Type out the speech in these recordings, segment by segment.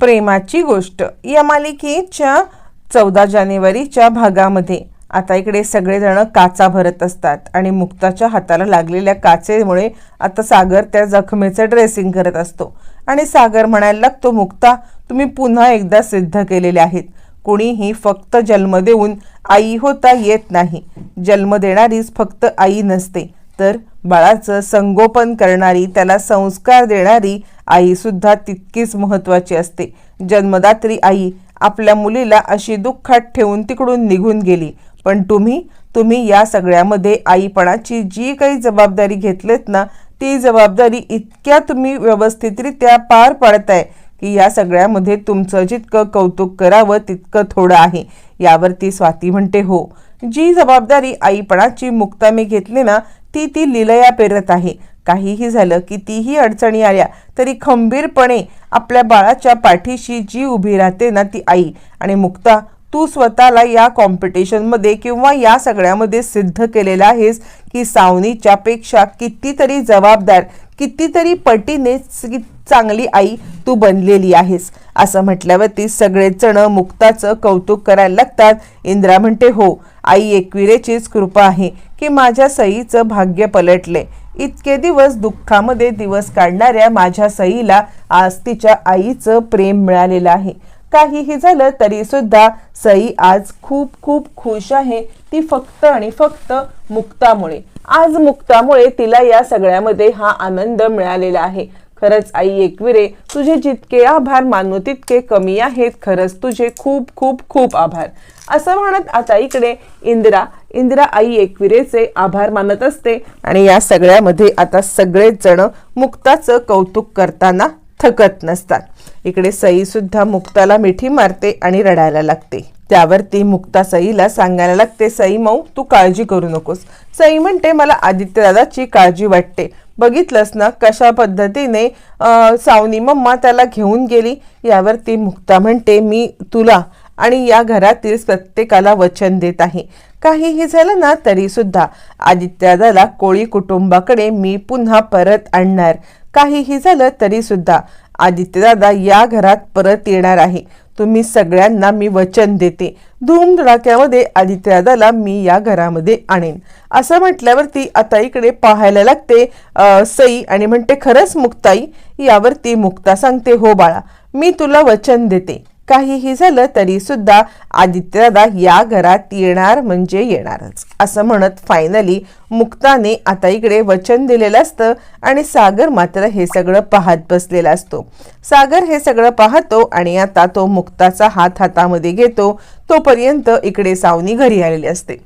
प्रेमाची गोष्ट. या मालिकेच्या चौदा जानेवारीच्या भागामध्ये आता इकडे सगळेजण काचा भरत असतात आणि मुक्ताच्या हाताला लागलेल्या काचेमुळे आता सागर त्या जखमेचं ड्रेसिंग करत असतो. आणि सागर म्हणायला लागतो मुक्ता तुम्ही पुन्हा एकदा सिद्ध केलेले आहेत. कोणीही फक्त जन्म देऊन आई होता येत नाही. जन्म देणारीच फक्त आई नसते. तर बाळाचं संगोपन करणारी त्याला संस्कार देणारी आई सुद्धा तितकीच महत्वाची असते. जन्मदात्री आई आपल्या मुलीला अशी दुःखात ठेवून तिकडून निघून गेली. पण तुम्ही तुम्ही या सगळ्यामध्ये आईपणाची जी काही जबाबदारी घेतलीत ना ती जबाबदारी इतक्या तुम्ही व्यवस्थितरित्या पार पाडताय की या सगळ्यामध्ये तुमचं जितकं कौतुक करावं तितकं थोडं आहे. यावरती स्वाती म्हणते हो जी जबाबदारी आईपणाची मुक्ता मी घेतली ना ती ती लिलया पेरत आहे. काहीही झालं कितीही अडचणी आल्या तरी खंबीरपणे आपल्या बाळाच्या पाठीशी जी उभी राहते ना ती आई. आणि मुक्ता तू स्वतःला या कॉम्पिटिशनमध्ये किंवा या सगळ्यामध्ये सिद्ध केलेलं आहेस की सावनीच्या पेक्षा कितीतरी जबाबदार कितीतरी पटीने चांगली आई तू बनलेली आहेस. असं म्हटल्यावरती सगळेच जण मुक्ताचं कौतुक करायला लागतात. इंद्रा म्हणते हो आई एकविरेचीच कृपा आहे की माझ्या सईचं भाग्य पलटले. इतके दिवस दुःखामध्ये दिवस काढणाऱ्या माझ्या सईला आज तिच्या आईचं प्रेम मिळालेलं आहे. काहीही झालं तरी सुद्धा सई आज खूप खूप खुश आहे. ती फक्त आणि फक्त मुक्तामुळे. आज मुक्तामुळे तिला या सगळ्यामध्ये हा आनंद मिळालेला आहे. खरंच आई एकविरे तुझे जितके आभार मानू तितके कमी आहेत. खरंच तुझे खूप खूप खूप आभार. असं म्हणत आता इकडे इंदिरा इंदिरा आई एकविरेचे आभार मानत असते आणि या सगळ्यामध्ये आता सगळेच जण मुक्ताचं कौतुक करताना थकत नसतात. इकडे सईसुद्धा मुक्ताला मिठी मारते आणि रडायला लागते. त्यावरती मुक्ता सईला सांगायला लागते सई मऊ तू काळजी करू नकोस. सई म्हणते मला आदित्यदादाची काळजी वाटते. बघितलंस ना कशा पद्धतीने सावनी मम्मा त्याला घेऊन गेली? यावर ती मुक्ता म्हणते मी तुला आणि या घरातील प्रत्येकाला वचन देत आहे. काहीही झालं ना तरीसुद्धा आदित्यदाला कोळी कुटुंबाकडे मी पुन्हा परत आणणार. काहीही झालं तरीसुद्धा आदित्यदादा या घरात परत येणार आहे. तुम्ही सगळ्यांना मी वचन देते. धूमधडाक्यामध्ये आदित्यदादाला मी या घरामध्ये आणेन. असं म्हटल्यावरती आता इकडे पाहायला लागते सई आणि म्हणते खरंच मुक्ताई? यावरती मुक्ता सांगते हो बाळा मी तुला वचन देते. काहीही झालं तरी सुद्धा आदित्यदादा या घरात येणार म्हणजे येणारच. असं म्हणत फायनली मुक्ताने आता इकडे वचन दिलेलं असतं आणि सागर मात्र हे सगळं पाहत बसलेला असतो. सागर हे सगळं पाहतो आणि आता तो मुक्ताचा हात हातामध्ये घेतो. तोपर्यंत इकडे सावनी घरी आलेली असते.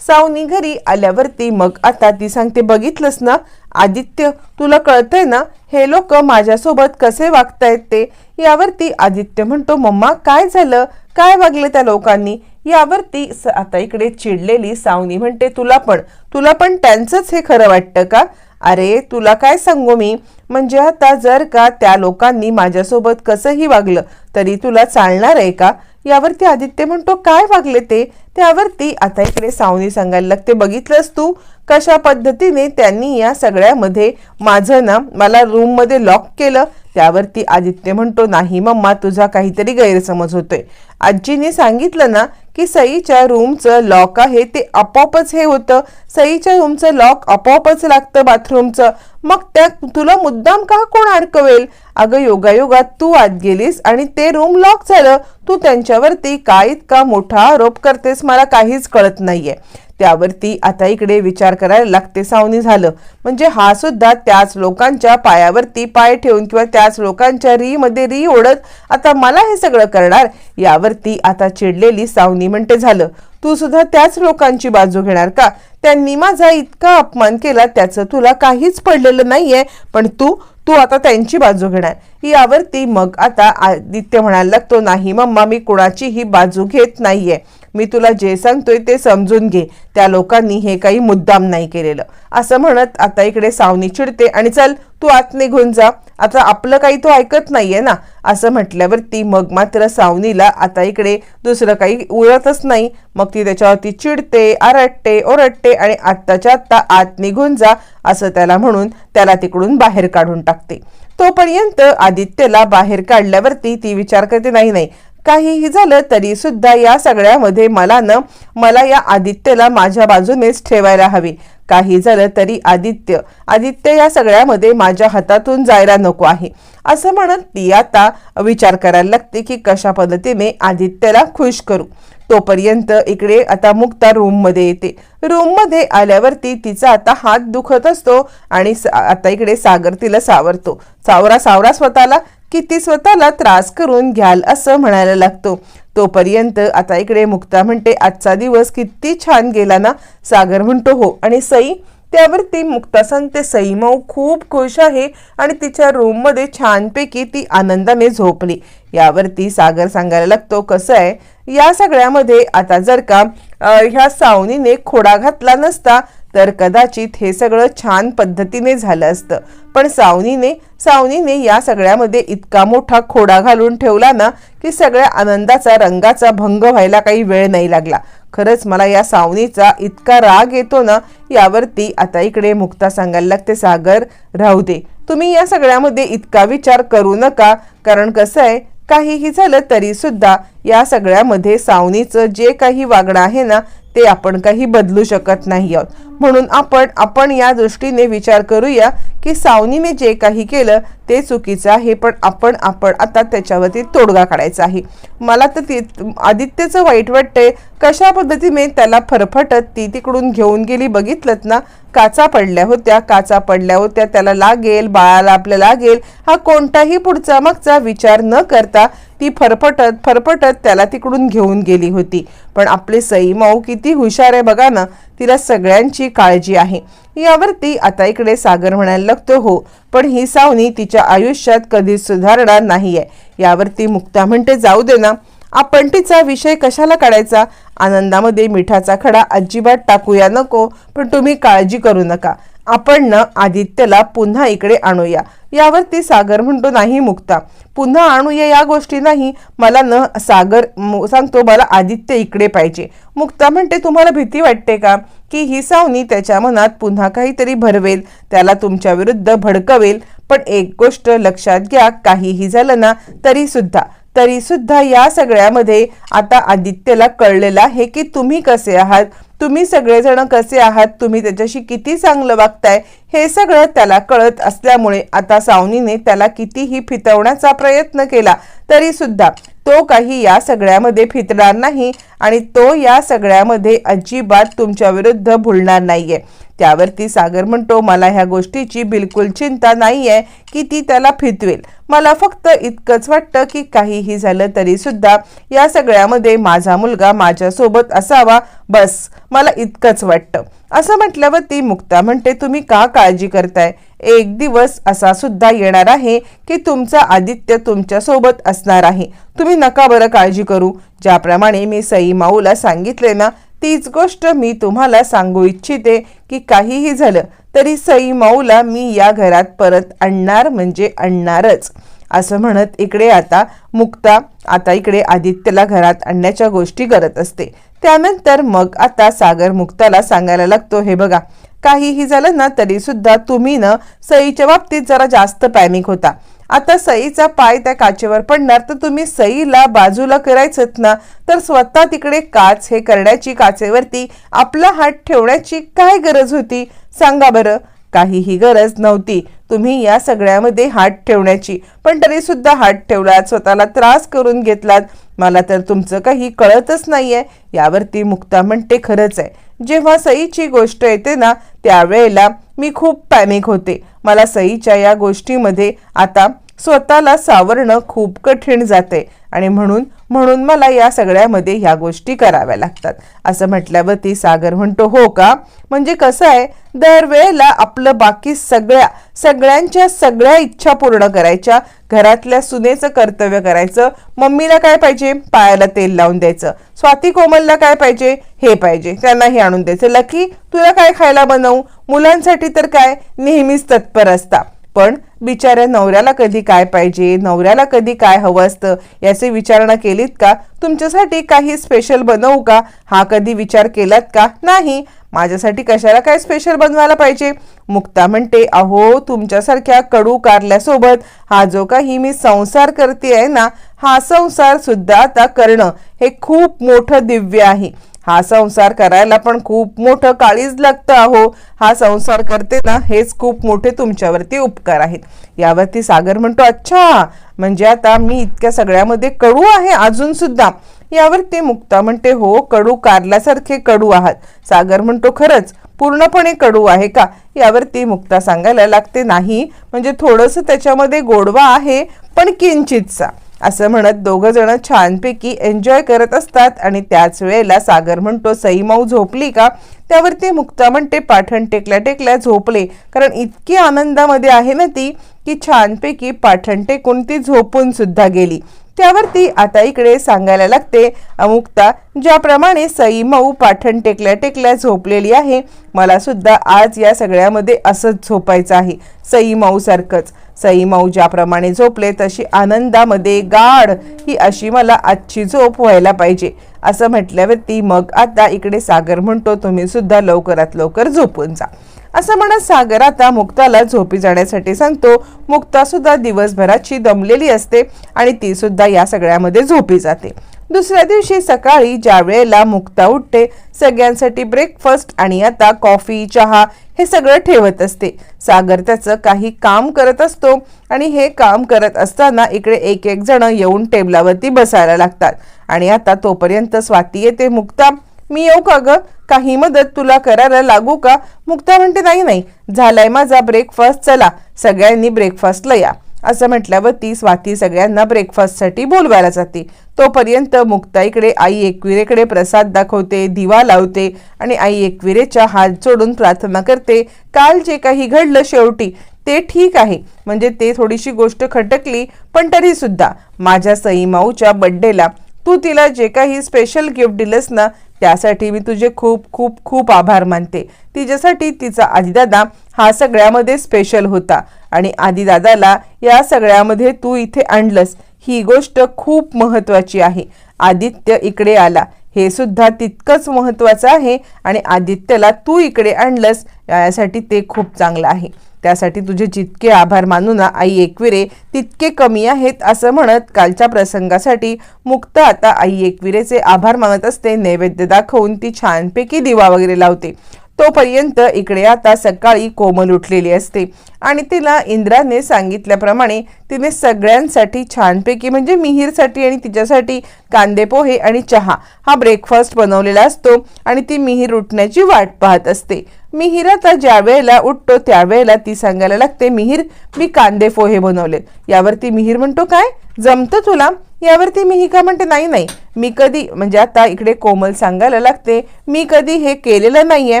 सावनी घरी आल्यावरती मग आता ती सांगते बघितलंस ना? आदित्य तुला कळतंय ना? हे लोक माझ्यासोबत कसे वागतायत ते? यावरती आदित्य म्हणतो मम्मा काय झालं? काय वागले त्या लोकांनी? यावरती स- आता इकडे चिडलेली सावनी म्हणते तुला पण. तुला पण त्यांचंच हे खरं वाटतं का? अरे तुला काय सांगू मी? म्हणजे आता जर का त्या लोकांनी माझ्यासोबत कसंही वागलं तरी तुला चालणार आहे का? यावरती आदित्य म्हणतो काय वागले ते? त्यावरती आता इकडे सावनी सांगायला लागते. बघितलंस तू कशा पद्धतीने त्यांनी या सगळ्यामध्ये माझं ना मला रूममध्ये लॉक केलं. त्यावरती आदित्य म्हणतो नाही मम्मा तुझा काहीतरी गैरसमज होतोय. आजीने सांगितलं ना की सईच्या रूमचं लॉक आहे ते आपोआपच हे होतं. सईच्या रूमचं लॉक आपोआपच लागतं बाथरूमचं मग त्या तुला मुद्दाम का कोण अडकवेल? अगं योगायोगात तू आत गेलीस आणि ते रूम लॉक झालं. तू त्यांच्यावरती काय इतका मोठा आरोप करतेस मला काहीच कळत नाहीये. त्यावरती आता इकडे विचार करायला लागते सावनी झालं. म्हणजे हा सुद्धा त्याच लोकांच्या पायावरती पाय ठेवून किंवा त्याच लोकांच्या री मध्ये री ओढत आता मला हे सगळं करणार? यावर ती आता चिडलेली सावनी म्हणते झालं. तू सुद्धा त्याच लोकांची बाजू घेणार का? त्यांनी माझा इतका अपमान केला त्याचं तुला काहीच पडलेलं नाहीये पण तू तू आता त्यांची बाजू घेणार. यावरती मग आता आदित्य म्हणायला लागतो नाही मम्मा मी कुणाचीही बाजू घेत नाहीये. मी तुला जे सांगतोय ते समजून घे. त्या लोकांनी हे काही मुद्दाम नाही केलेलं. असं म्हणत आता इकडे सावनी चिडते आणि चल तू आत निघून जा. आता आपलं काही तो ऐकत नाहीये ना. असं म्हटल्यावरती मग मात्र सावनीला आता इकडे दुसरं काही उरतच नाही. मग ती त्याच्यावरती चिडते आरडते ओरडते आणि आत्ताच्या आत्ता आत निघून जा असं त्याला म्हणून त्याला तिकडून बाहेर काढून टाकते. तोपर्यंत आदित्यला बाहेर काढल्यावरती ती विचार करते नाही नाही काहीही झालं तरी सुद्धा या सगळ्यामध्ये मला न मला या आदित्यला माझ्या बाजूनेच ठेवायला हवी. काही झालं तरी आदित्य आदित्य या सगळ्यामध्ये माझ्या हातातून जायला नको आहे. असं म्हणत ती आता विचार करायला लागते की कशा पद्धतीने आदित्यला खुश करू. तोपर्यंत इकडे आता मुक्ता रूममध्ये येते. रूममध्ये आल्यावरती तिचा आता हात दुखत असतो आणि आता इकडे सागर तिला सावरतो. सावरा सावरा स्वतःला किती स्वतःला त्रास करून घ्याल असं म्हणायला लागतो. तोपर्यंत आता इकडे मुक्ता म्हणते आजचा दिवस किती छान गेला ना सागर म्हणतो. हो आणि सई? त्यावरती मुक्ता सांगते सईमाऊ खूप खुश आहे आणि तिच्या रूममध्ये छानपैकी ती आनंदाने झोपली. यावरती सागर सांगायला लागतो कसं आहे? या सगळ्यामध्ये आता जर का ह्या सावनीने खोडा घातला नसता तर कदाचित हे सगळं छान पद्धतीने झालं असतं. पण सावनीने सावनीने या सगळ्यामध्ये इतका मोठा खोडा घालून ठेवला ना की सगळ्या आनंदाचा रंगाचा भंग व्हायला काही वेळ नाही लागला. खरंच मला या सावनीचा इतका राग येतो ना यावरती आता इकडे मुक्ता सांगायला लागते सागर राहू दे. तुम्ही या सगळ्यामध्ये इतका विचार करू नका. कारण कसं आहे काहीही झालं तरी सुद्धा या सगळ्यामध्ये सावनीचं जे काही वागणं आहे ना ते आपण काही बदलू शकत नाही आहोत. म्हणून आपण आपण या दृष्टीने विचार करूया की सावनीने जे काही केलं ते चुकीचं आहे पण आपण आपण आता त्याच्यावरती तोडगा काढायचा आहे. मला तर ती आदित्यचं वाईट वाटतंय कशा पद्धतीने त्याला फरफटत ती तिकडून घेऊन गेली बघितलं ना काचा पडल्या होत्या काचा पडल्या होत्या त्याला लागेल बाळाला आपल्या लागेल हा कोणताही पुढचा मागचा विचार न करता ती फरफटत फरफटत त्याला तिकडून घेऊन गेली होती. पण आपले सई माऊ किती हुशार आहे बघा ना तिला सगळ्यांची काळजी आहे. यावरती आता इकडे सागर म्हणायला लागतो हो पण ही सावनी तिच्या आयुष्यात कधीच सुधारणार नाहीये. यावरती मुक्ता म्हणते जाऊ दे ना. आपण तिचा विषय कशाला काढायचा? आनंदामध्ये मिठाचा खडा अजिबात टाकूया नको पण तुम्ही काळजी करू नका. आपण ना आदित्यला पुन्हा इकडे आणूया. यावरती सागर म्हणतो नाही मुक्ता पुन्हा आणूया या गोष्टी नाही. मला न सागर सांगतो मला आदित्य इकडे पाहिजे. मुक्ता म्हणते तुम्हाला भीती वाटते का? की ही सावनी त्याच्या मनात पुन्हा काहीतरी भरवेल त्याला तुमच्या विरुद्ध भडकवेल. पण एक गोष्ट लक्षात घ्या काहीही झालं ना तरी सुद्धा. तरी सुद्धा या सगळ्यामध्ये आता आदित्यला कळलेलं आहे की तुम्ही कसे आहात? तुम्ही सगळेजण कसे आहात? तुम्ही त्याच्याशी किती चांगलं वागताय? हे सगळं त्याला कळत असल्यामुळे आता सावनीने त्याला कितीही फितवण्याचा प्रयत्न केला तरी सुद्धा तो काही या सगळ्यामध्ये फितणार नाही आणि तो या सगळ्यामध्ये अजिबात तुमच्या विरुद्ध भुलणार नाहीये. त्यावरती सागर म्हणतो मला ह्या गोष्टीची बिलकुल चिंता नाही आहे की ती त्याला फितवेल. मला फक्त इतकंच वाटतं की काहीही झालं तरी सुद्धा या सगळ्यामध्ये माझा मुलगा माझ्यासोबत असावा. बस मला इतकंच वाटतं. असं म्हटल्यावर ती मुक्ता म्हणते तुम्ही का काळजी करताय? एक दिवस असा सुद्धा येणार आहे की तुमचा आदित्य तुमच्यासोबत असणार आहे. तुम्ही नका बरं काळजी करू. ज्याप्रमाणे मी सई माऊला सांगितले ना तीच गोष्ट मी तुम्हाला सांगू इच्छिते की काहीही झालं तरी सई माऊला मी या घरात परत आणणार म्हणजे आणणारच. असं म्हणत इकडे आता मुक्ता आता इकडे आदित्यला घरात आणण्याच्या गोष्टी करत असते. त्यानंतर मग आता सागर मुक्ताला सांगायला लागतो हे बघा काहीही झालं ना तरी सुद्धा तुम्ही ना सईच्या बाबतीत जरा जास्त पॅनिक होता. आता सईचा पाय त्या काचेवर पडणार तर तुम्ही सईला बाजूला करायचंत ना तर स्वतः तिकडे काच हे करण्याची काचेवरती आपला हात ठेवण्याची काय गरज होती? सांगा बरं. काहीही गरज नव्हती. तुम्ही या सगळ्यामध्ये हात ठेवण्याची. पण तरी सुद्धा हात ठेवलात स्वतःला त्रास करून घेतलात. मला तर तुमचं काही कळतच नाहीये. यावरती मुक्ता म्हणते खरंच आहे. जेव्हा सईची गोष्ट येते ना त्यावेळेला मी खूप पॅनिक होते. मला सईच्या या गोष्टीमध्ये आता स्वतःला सावरणं खूप कठीण जाते. आणि म्हणून म्हणून मला या सगळ्यामध्ये ह्या गोष्टी कराव्या लागतात. असं म्हटल्यावर ती सागर म्हणतो हो का? म्हणजे कसं आहे? दरवेळेला आपलं बाकी सगळ्या सगळ्यांच्या सगळ्या इच्छा पूर्ण करायच्या. घरातल्या सुनेचं कर्तव्य करायचं. मम्मीला काय पाहिजे? पायाला तेल लावून द्यायचं. स्वाती कोमलला काय पाहिजे? हे पाहिजे. त्यांना हे आणून द्यायचं. लकी तुला काय खायला बनवू? मुलांसाठी तर काय? नेहमीच तत्पर असता. पण बिचाऱ्या नवऱ्याला कधी काय पाहिजे? नवऱ्याला कधी काय हवं असतं? याची विचारणा केलीत का? तुमच्यासाठी काही स्पेशल बनवू का? हा कधी विचार केलात का? नाही. माझ्यासाठी कशाला काय स्पेशल बनवायला पाहिजे? मुक्ता म्हणते अहो तुमच्यासारख्या कडू कारल्यासोबत हा जो काही मी संसार करते आहे ना हा संसार सुद्धा आता करणं हे खूप मोठं दिव्य आहे. हा संसार करायला पण खूप मोठं काळीज लागतं अहो. हा संसार करते ना हेच खूप मोठे तुमच्यावरती उपकार आहेत. यावरती सागर म्हणतो अच्छा म्हणजे आता मी इतक्या सगळ्यामध्ये कडू आहे अजून सुद्धा. यावरती मुक्ता म्हणते हो कडू कारल्यासारखे कडू आहात. सागर म्हणतो खरंच पूर्णपणे कडू आहे का? यावरती मुक्ता सांगायला लागते नाही म्हणजे थोडंसं त्याच्यामध्ये गोडवा आहे पण किंचितसा. असं म्हणत दोघं जण छानपैकी एन्जॉय करत असतात आणि त्याच वेळेला सागर म्हणतो सईमाऊ झोपली का? त्यावरती मुक्ता म्हणते पाठण टेकल्या टेकल्या झोपले. कारण इतकी आनंदामध्ये आहे ना ती की छानपैकी पाठण टेकून ती झोपून सुद्धा गेली. त्यावरती आता इकडे सांगायला लागते अमुक्ता ज्याप्रमाणे सई मऊ पाठण टेकल्या टेकल्या झोपलेली आहे. मला सुद्धा आज या सगळ्यामध्ये असंच झोपायचं आहे सई मऊ सारखंच. सई मऊ ज्याप्रमाणे झोपले तशी आनंदामध्ये गाढ ही अशी मला आजची झोप व्हायला पाहिजे. असं म्हटल्यावरती मग आता इकडे सागर म्हणतो तुम्ही सुद्धा लवकरात लवकर झोपून जा. असं म्हणत सागर आता मुक्ताला झोपी जाण्यासाठी सांगतो मुक्ता सुद्धा दिवसभराची दमलेली असते आणि ती सुद्धा या सगळ्यामध्ये झोपी जाते. दुसऱ्या दिवशी सकाळी ज्या वेळेला मुक्ता उठते सगळ्यांसाठी ब्रेकफास्ट आणि आता कॉफी चहा हे सगळं ठेवत असते. सागर त्याचं काही काम करत असतो आणि हे काम करत असताना इकडे एक एक जण येऊन टेबलावरती बसायला लागतात. आणि आता तोपर्यंत स्वाती येते मुक्ता. मी येऊ का ग? काही मदत तुला करायला लागू का? मुक्ता म्हणते नाही नाही. झालाय माझा ब्रेकफास्ट चला. सगळ्यांनी ब्रेकफास्टला या. असं म्हटल्यावर ती स्वाती सगळ्यांना ब्रेकफास्टसाठी बोलवायला जाते. तोपर्यंत मुक्ता इकडे आई एकविरेकडे प्रसाद दाखवते दिवा लावते आणि आई एकविरेच्या हात जोडून प्रार्थना करते काल जे काही घडलं शेवटी ते ठीक आहे. म्हणजे ते थोडीशी गोष्ट खटकली पण तरी सुद्धा माझ्या सईमाऊच्या बड्डेला तू तिला जे काही स्पेशल गिफ्ट दिलंस ना त्यासाठी मी तुझे खूप खूप खूप आभार मानते. तिच्यासाठी तिचा आदिदादा हा सगळ्यामध्ये स्पेशल होता. आणि आदिदादाला या सगळ्यामध्ये तू इथे आणलंस. ही गोष्ट खूप महत्त्वाची आहे. आदित्य इकडे आला. हे सुद्धा तितकंच महत्त्वाचं आहे आणि आदित्यला तू इकडे आणलंस यासाठी ते खूप चांगलं आहे. त्यासाठी तुझे जितके आभार मानू ना आई एकविरे तितके कमी आहेत असं म्हणत कालच्या प्रसंगासाठी मुक्त आता आई एकविरेचे आभार मानत असते नैवेद्य दाखवून ती छानपैकी दिवा वगैरे लावते. तोपर्यंत इकडे आता सकाळी कोमल उठलेली असते आणि तिला इंद्राने सांगितल्याप्रमाणे तिने सगळ्यांसाठी छानपैकी म्हणजे मिहीरसाठी आणि तिच्यासाठी कांदे पोहे आणि चहा हा ब्रेकफास्ट बनवलेला असतो आणि ती मिहीर उठण्याची वाट पाहत असते. मिहीर आता ज्या वेळेला उठतो त्यावेळेला ती सांगायला लागते मिहीर मी कांदे पोहे बनवले. यावरती मिहीर म्हणतो काय? जमतं तुला? यावरती मी ही का म्हणते नाही नाही. मी कधी म्हणजे आता इकडे कोमल सांगायला लागते मी कधी हे केलेलं नाही आहे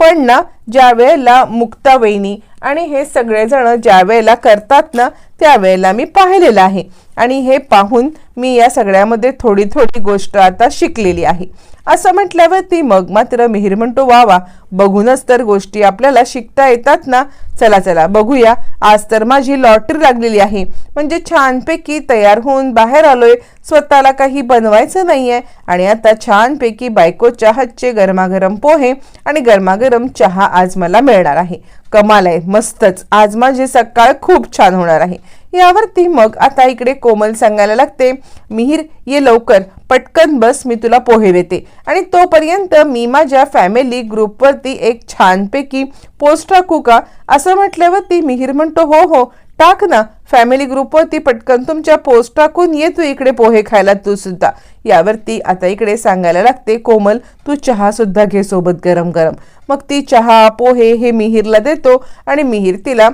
पण ना ज्या वेळेला मुक्ता वहिनी आणि हे सगळेजण ज्या वेळेला करतात ना त्यावेळेला मी पाहिलेलं आहे. आणि हे पाहून मी या सगळ्यामध्ये थोडी थोडी गोष्ट आता शिकलेली आहे. असं म्हटल्यावर ती मग मात्र मिहीर म्हणतो वा वा बघूनच तर गोष्टी आपल्याला शिकता येतात ना. चला चला बघूया. आज तर माझी लॉटरी लागलेली आहे. म्हणजे छानपैकी तयार होऊन बाहेर आलोय. स्वतःला काही बनवायचं नाहीये. आणि आता छानपैकी बायकोच्या हातचे गरमागरम पोहे आणि गरमागरम चहा आज मला मिळणार आहे. कमाल आहे. मस्तच. आज माझी सकाळ खूप छान होणार आहे. यावरती मग आता इकडे कोमल सांगायला लागते मिहीर ये लवकर. पटकन बस मी तुला पोहे देते. आणि तोपर्यंत मी माझ्या फॅमिली ग्रुपवरती एक छानपैकी पोस्ट टाकू का? असं म्हटल्यावरती मिहीर म्हणतो हो हो टाक ना. फॅमिली ग्रुपवरती पटकन तुमच्या पोस्ट टाकून ये तू इकडे पोहे खायला तू सुद्धा. यावरती आता इकडे सांगायला लागते कोमल तू चहा सुद्धा घे सोबत गरम गरम मग ती चहा पोहे हे मिहीरला देतो आणि मिहीर तिला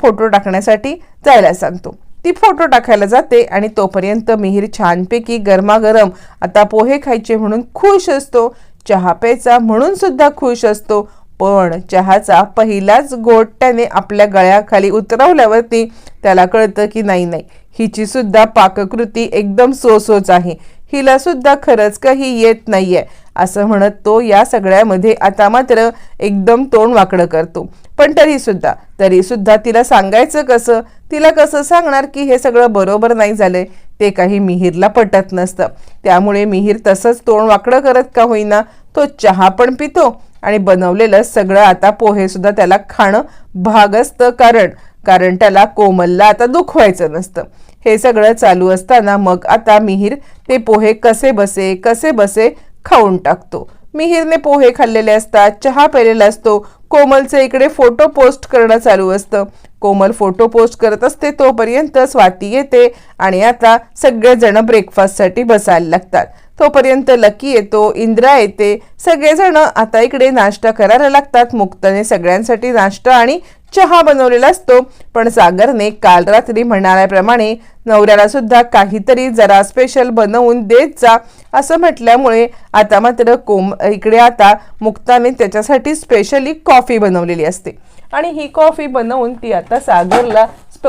फोटो टाकण्यासाठी जायला सांगतो. ती फोटो टाकायला जाते आणि तोपर्यंत मिहीर छानपैकी गरमागरम आता पोहे खायचे म्हणून खुश असतो चहा प्यायचा म्हणून सुद्धा खुश असतो पण चहाचा पहिलाच गोट्याने त्याने आपल्या गळ्याखाली उतरवल्यावरती त्याला कळतं की नाही नाही हिची सुद्धा पाककृती एकदम सोसोच आहे. हिला सुद्धा खरंच काही येत नाहीये असं म्हणत तो या सगळ्यामध्ये आता मात्र एकदम तोंड वाकडं करतो. पण तरी सुद्धा तरी सुद्धा तिला सांगायचं कसं? तिला कसं सांगणार की हे सगळं बरोबर नाही झालंय? ते काही मिहीरला पटत नसतं. त्यामुळे मिहीर तसंच तोंड वाकडं करत का होईना तो चहा पण पितो आणि बनवलेलं सगळं आता पोहे सुद्धा त्याला खाणं भाग असतं कारण कारण त्याला कोमलला आता दुखवायचं नसतं. हे सगळं चालू असताना मग आता मिहीर ते पोहे कसे बसे कसे बसे खाऊन टाकतो. मिहीरने पोहे खाल्लेले असतात चहा प्यायलेला असतो. कोमलचे इकडे फोटो पोस्ट करणं चालू असतं. कोमल फोटो पोस्ट करत असते तोपर्यंत स्वाती येते आणि आता सगळेजण ब्रेकफास्टसाठी बसायला लागतात. तोपर्यंत लकी येतो इंद्रा येते. सगळेजण आता इकडे नाश्ता करायला लागतात. मुक्ताने सगळ्यांसाठी नाश्ता आणि चहा बनवलेला असतो. पण सागरने काल रात्री म्हणाल्याप्रमाणे नवऱ्याला सुद्धा काहीतरी जरा स्पेशल बनवून देत जा असं म्हटल्यामुळे आता मात्र कोम इकडे आता मुक्ताने त्याच्यासाठी स्पेशली कॉफी बनवलेली असते. आणि ही कॉफी बनवून ती आता सागरला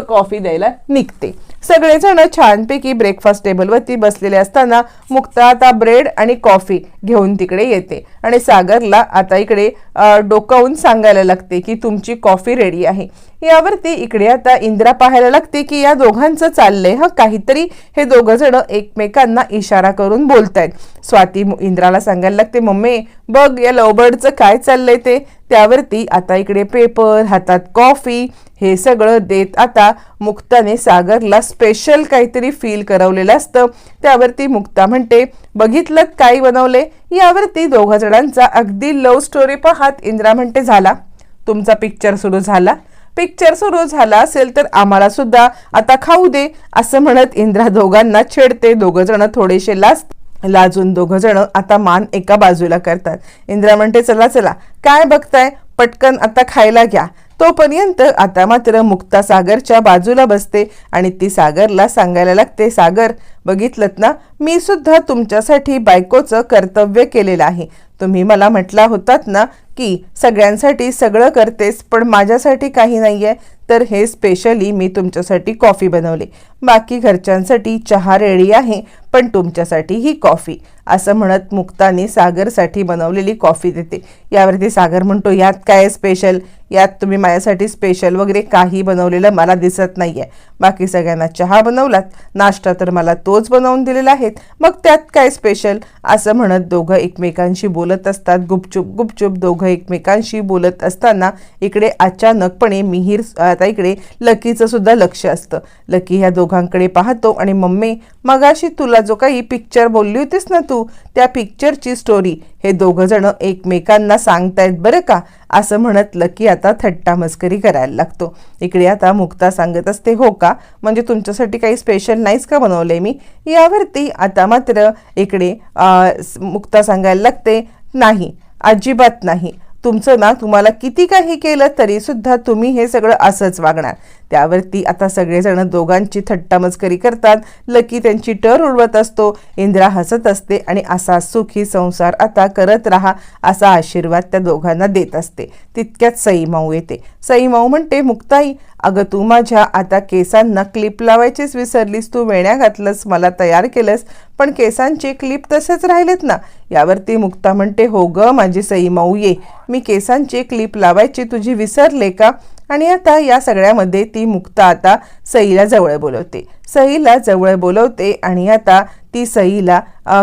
कॉफी द्यायला निघते. सगळेजण छानपैकी ब्रेकफास्ट टेबलवरती बसलेले असताना मुक्ता आता ब्रेड आणि कॉफी घेऊन तिकडे येते. आणि सागरला आता इकडे डोकावून सांगायला लागते की तुमची कॉफी रेडी आहे. यावरती इकडे आता इंद्रा पाहायला लागते की या दोघांचं चाललंय हा? काहीतरी हे दोघं जण एकमेकांना इशारा करून बोलतायत. स्वाती इंद्राला सांगायला लागते मम्मी बघ या लवबर्डचं काय चाललंय ते? त्यावरती आता इकडे पेपर हातात कॉफी हे सगळं देत आता मुक्ताने सागरला स्पेशल काहीतरी फील करवलेलं असतं. त्यावरती मुक्ता म्हणते बघितलं काय बनवले यावरती दोघा जणांचा अगदी लव्ह स्टोरी पाहत इंद्रा म्हणते झाला. तुमचा पिक्चर सुरू झाला. पिक्चर सुरू झाला असेल तर आम्हाला सुद्धा आता खाऊ दे असं म्हणत इंद्रा दोघांना छेडते. दोघं जण थोडेसे लाज लाजून दोघं जण आता मान एका बाजूला करतात. इंद्रा म्हणते चला चला काय बघताय? पटकन आता खायला घ्या. तोपर्यंत आता मात्र मुक्ता सागरच्या बाजूला बसते आणि ती सागरला सांगायला लागते सागर बघितलं ना? मी सुद्धा तुमच्यासाठी बायकोचं कर्तव्य केलेलं आहे. तुम्ही मला म्हटला होतात ना की सगळ्यांसाठी सगळं करतेस पण माझ्यासाठी काही नाही आहे तर हे स्पेशली मी तुमच्यासाठी कॉफी बनवली. बाकी घरच्यांसाठी चहा रेडी आहे. पण तुमच्यासाठी ही कॉफी असं म्हणत मुक्ताने सागरसाठी बनवलेली कॉफी देते. यावरती सागर म्हणतो यात काय स्पेशल यात तुम्ही माझ्यासाठी स्पेशल वगैरे काही बनवलेलं मला दिसत नाही आहे बाकी सगळ्यांना चहा बनवलात नाश्ता तर मला तोच बनवून दिलेला आहे. मग त्यात काय स्पेशल असं म्हणत दोघं एकमेकांशी बोलत असतात. गुपचूप गुपचूप दोघं एकमेकांशी बोलत असताना इकडे अचानकपणे मिहीर आता इकडे लकीचं सुद्धा लक्ष असतं. लकी ह्या दोघांकडे पाहतो आणि मम्मी मगाशी तुला जो काही पिक्चर बोलली होतीस ना तू त्या पिक्चरची स्टोरी हे दोघं जण एकमेकांना सांगतायत बरं का? असं म्हणत लकी आता थट्टा मस्करी करायला लागतो. इकडे आता मुक्ता सांगत असते हो का? म्हणजे तुमच्यासाठी काही स्पेशल नाहीच का बनवले मी? यावरती आता मात्र इकडे मुक्ता सांगायला लागते नाही अजिबात नाही. तुमचं ना तुम्हाला किती काही केलं तरी सुद्धा तुम्ही हे सगळं असंच वागणार. त्यावरती आता सगळेजण दोघांची थट्टा मस्करी करतात. लकी त्यांची टर उडवत असतो. इंद्रा हसत असते आणि असा सुखी संसार आता करत राहा असा आशीर्वाद त्या दोघांना देत असते. तितक्यात सईमाऊ येते. सईमाऊ म्हणते मुक्ताई अगं तू माझ्या आता केसांना क्लिप लावायचीच विसरलीस. तू वेण्या घातलंस मला तयार केलंस पण केसांचे क्लिप तसेच राहिलेत ना. यावरती मुक्ता म्हणते हो ग माझी सई माऊ ये. मी केसांचे क्लिप लावायची तुझी विसरले का? आणि आता या सगळ्यामध्ये ती मुक्ता आता सईला जवळ बोलवते. सईला जवळ बोलवते आणि आता ती सईला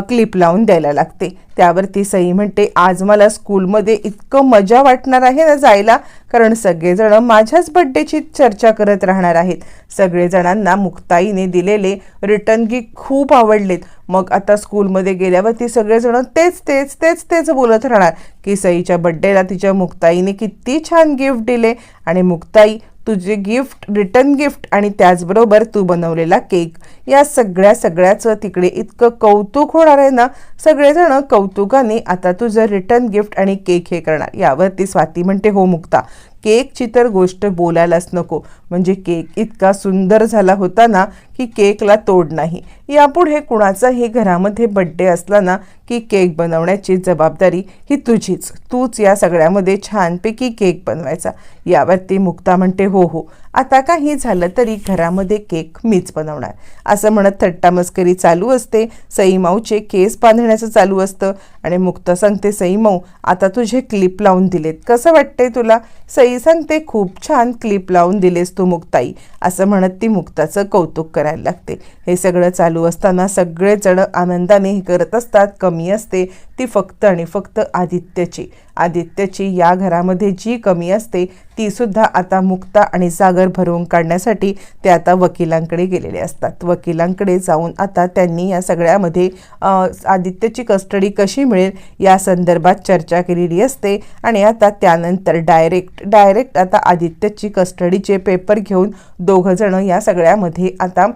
क्लिप लावून द्यायला लागते. त्यावर ती सई म्हणते आज मला स्कूलमध्ये इतकं मजा वाटणार आहे ना जायला कारण सगळेजण माझ्याच बड्डेची चर्चा करत राहणार आहेत. सगळेजणांना मुक्ताईने दिलेले रिटर्न गिफ्ट खूप आवडलेत. मग आता स्कूलमध्ये गेल्यावरती सगळेजण तेच तेच तेच तेच बोलत राहणार की सईच्या बड्डेला तिच्या मुक्ताईने किती छान गिफ्ट दिले आणि मुक्ताई तुझे गिफ्ट रिटर्न गिफ्ट आणि त्याचबरोबर तू बनवलेला केक. या सगळ्या सगळ्याचं तिकडे इतकं कौतुक होणार आहे ना सगळेजण कौतुकाने आता तुझं रिटर्न गिफ्ट आणि केक हे करणार. यावरती स्वाती म्हणते हो मुक्ता केकची तर गोष्ट बोलायलाच नको. म्हणजे केक इतका सुंदर झाला होता ना की केकला तोड नाही. यापुढे कुणाचाही घरामध्ये बड्डे असला ना की केक बनवण्याची जबाबदारी ही तुझीच. तूच या सगळ्यामध्ये छानपैकी केक बनवायचा. यावरती मुक्ता म्हणते हो हो. आता काही झालं तरी घरामध्ये केक मीच बनवणार. असं म्हणत थट्टा मस्करी चालू असते. सई माऊचे केस बांधण्याचं चालू असतं. आणि मुक्ता सांगते सई आता तुझे क्लिप लावून दिलेत. कसं वाटतंय तुला? सई सांगते खूप छान क्लिप लावून दिलेस तू मुक्ताई. असं म्हणत ती मुक्ताचं कौतुक करायला लागते. हे सगळं चालू असताना सगळेजण आनंदाने हे करत असतात. कमी असते ती फक्त आणि फक्त आदित्यची. आदित्यची या घरामध्ये जी कमी असते ती सुद्धा आता मुक्ता आणि सागर भरवून काढण्यासाठी ते आता वकिलांकडे गेलेले असतात. वकिलांकडे जाऊन आता त्यांनी या सगळ्यामध्ये आदित्यची कस्टडी कशी मिळेल या संदर्भात चर्चा केलेली असते आणि आता त्यानंतर डायरेक्ट डायरेक्ट आता आदित्यची कस्टडीचे पेपर घेऊन दोघंजणं या सगळ्यामध्ये आता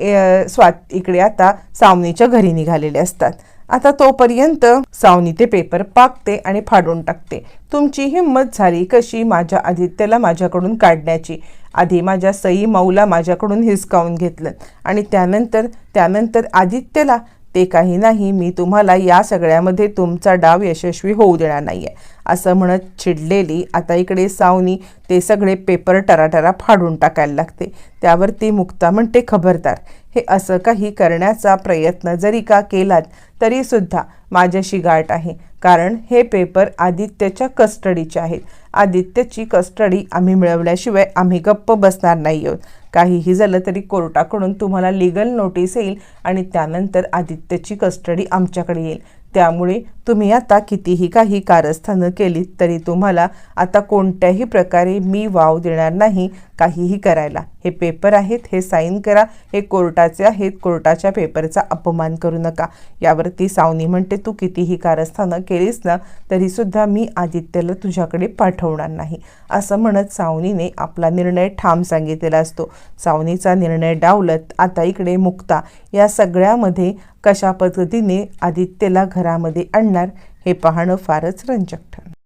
ए- स्वात इकडे आता सावनीच्या घरी निघालेले असतात. आता तोपर्यंत सावनी ते पेपर पाकते आणि फाडून टाकते. तुमची हिंमत झाली कशी माझ्या आदित्यला माझ्याकडून काढण्याची? आधी माझ्या सई माऊला माझ्याकडून हिसकावून घेतलं आणि त्यानंतर त्यानंतर आदित्यला? ते काही नाही मी तुम्हाला या सगळ्यामध्ये तुमचा डाव यशस्वी होऊ देणार नाही आहे असं म्हणत चिडलेली आता इकडे सावनी ते सगळे पेपर टराटरा फाडून टाकायला लागते. त्यावर ती मुक्ता म्हणते खबरदार हे असं काही करण्याचा प्रयत्न जरी का केलात तरीसुद्धा माझ्याशी गाठ आहे. कारण हे पेपर आदित्यच्या कस्टडीचे आहेत. आदित्यची कस्टडी आम्ही मिळवल्याशिवाय आम्ही गप्प बसणार नाही आहोत. काहीही झालं तरी कोर्टाकडून तुम्हाला लिगल नोटीस येईल आणि त्यानंतर आदित्यची कस्टडी आमच्याकडे येईल. त्यामुळे तुम्ही आता कितीही काही कारस्थानं केलीत तरी तुम्हाला आता कोणत्याही प्रकारे मी वाव देणार नाही काहीही करायला. हे पेपर आहेत हे साईन करा हे कोर्टाचे आहेत कोर्टाच्या पेपरचा अपमान करू नका. यावरती सावनी म्हणते तू कितीही कारस्थानं केलीस ना तरीसुद्धा मी आदित्यला तुझ्याकडे पाठवणार नाही. असं म्हणत सावनीने आपला निर्णय ठाम सांगितलेला असतो. सावनीचा निर्णय डावलत आता इकडे मुक्ता या सगळ्यामध्ये कशा पद्धतीने आदित्यला घरामध्ये आणणार हे पाहणं फारच रंजक ठरणार.